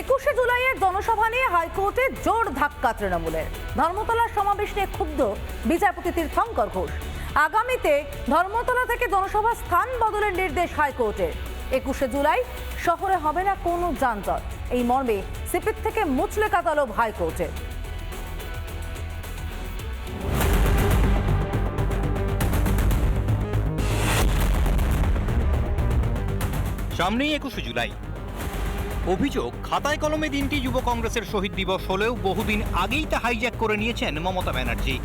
একুশে জুলাইয়ের জনসভা নিয়ে হাইকোর্টে জোর ধাক্কা তৃণমূলের। ধর্মতলার সমাবেশ নিয়ে ক্ষুব্ধ বিচারপতি তীর্থঙ্কর ঘোষ। আগামীতে ধর্মতলা থেকে জনসভা স্থান বদলের নির্দেশ হাইকোর্টের। একুশে জুলাই শহরে হবে না কোনো যানজট। এই মর্মে সিপির থেকে মুচলে কাতালো হাইকোর্টে। সামনেই একুশে জুলাই। অভিযোগ, খাতায় কলমে দিনটি যুব কংগ্রেসের শহীদ দিবস হলেও বহুদিন আগেই তা হাইজ্যাক করে নিয়েছেন মমতা ব্যানার্জি।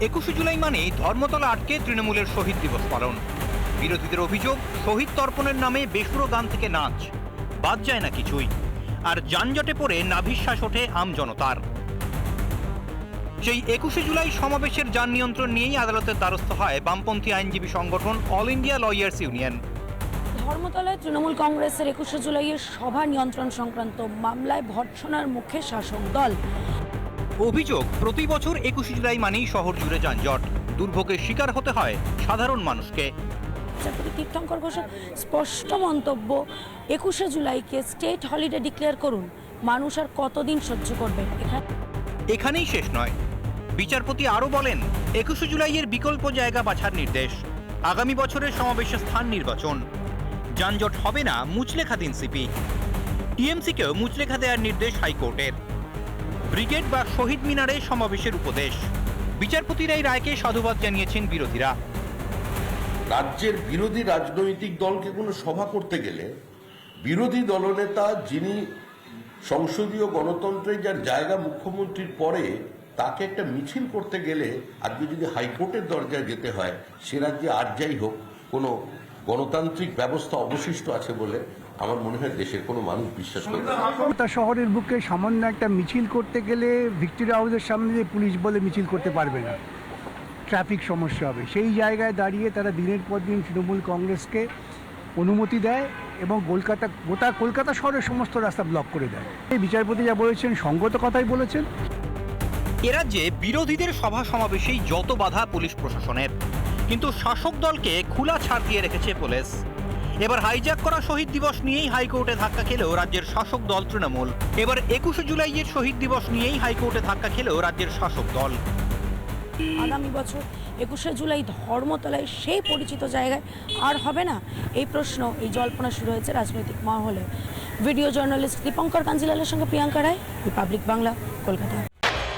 একুশে জুলাই মানে ধর্মতলা আটকে তৃণমূলের শহীদ দিবস পালন। বিরোধীদের অভিযোগ, শহীদ তর্পণের নামে বেসুরো গান থেকে নাচ। বাদ যায় না কিছুই। আর যানজটে পড়ে নাভিশ্বাস ওঠে আম জনতার। সেই একুশে জুলাই সমাবেশের যান নিয়ন্ত্রণ নিয়েই আদালতের দ্বারস্থ হয় বামপন্থী আইনজীবী সংগঠন অল ইন্ডিয়া লয়ার্স ইউনিয়ন। ধর্মতলায় তৃণমূল কংগ্রেসের একুশে জুলাইয়ের সভা নিয়ন্ত্রণ সংক্রান্ত মামলায় ভর্ৎসনার মুখে শাসক দল। অভিযোগ প্রতি বছর একুশে জুলাই মানেই শহর জুড়ে যানজট। দুর্ভোগের শিকার হতে হয় সাধারণ মানুষকে। বিচারপতি তীর্থঙ্কর ঘোষের স্পষ্ট মন্তব্য একুশে জুলাইকে স্টেট হলিডে ডিক্লেয়ার করুন। মানুষ আর কতদিন সহ্য করবে? এখানেই শেষ নয়। বিচারপতি আরও বলেন, একুশে জুলাইয়ের বিকল্প জায়গা বাছার নির্দেশ। আগামী বছরের সমাবেশের স্থান নির্বাচন। যানজট হবে না, মুচলেখা দিন সিপি। টিএমসিকেও মুচলেখা দেওয়ার নির্দেশ হাইকোর্টের। ব্রিগেড বা শহীদ মিনারে সমাবেশের উপদেশ। বিচারপতিরা এই রায়কে সাধুবাদ জানিয়েছেন বিরোধীরা। রাজ্যের বিরোধী রাজনৈতিক দলকে কোনো সভা করতে গেলে বিরোধী দলনেতা যিনি সংসদীয় গণতন্ত্রে যার জায়গা মুখ্যমন্ত্রীর পরে তাকে একটা মিছিল করতে গেলে আজকে যদি হাইকোর্টের দরজায় যেতে হয়, সে রাজ্যে আর যাই হোক, কোনো গণতান্ত্রিক ব্যবস্থা অবশিষ্ট আছে বলে আমার মনে হয় দেশের কোনো মানুষ বিশ্বাস করে। কলকাতা শহরের বুকে সামান্য একটা মিছিল করতে গেলে ভিক্টোরিয়া হাউসের সামনে দিয়ে পুলিশ বলে মিছিল করতে পারবে না। ট্রাফিক সমস্যা হবে। সেই জায়গায় দাঁড়িয়ে তারা দিনের পর দিন তৃণমূল কংগ্রেসকে অনুমতি দেয় এবং কলকাতা, গোটা কলকাতা শহরের সমস্ত রাস্তা ব্লক করে দেয়। এই বিচারপতি যা বলেছেন, সঙ্গত কথাই বলেছেন। এ রাজ্যে বিরোধীদের সভা সমাবেশেই যত বাধা পুলিশ প্রশাসনের। কিন্তু শাসক দলকে খোলা ছাড় দিয়ে রেখেছে পুলিশ। এবার হাইজ্যাক করা শহীদ দিবস নিয়েই হাইকোর্টে ধাক্কা খেলেও রাজ্যের শাসক দল তৃণমূল। এবার একুশে জুলাইয়ের শহীদ দিবস নিয়েই হাইকোর্টে ধাক্কা খেলেও রাজ্যের শাসক দল। আগামী বছর একুশে জুলাই ধর্মতলায় সেই পরিচিত জায়গায় আর হবে না? এই প্রশ্ন, এই জল্পনা শুরু হয়েছে রাজনৈতিক মহলে। ভিডিও জার্নালিস্ট দীপঙ্কর কাঞ্জিলালের সঙ্গে প্রিয়াঙ্কা রায়, রিপাবলিক বাংলা, কলকাতা।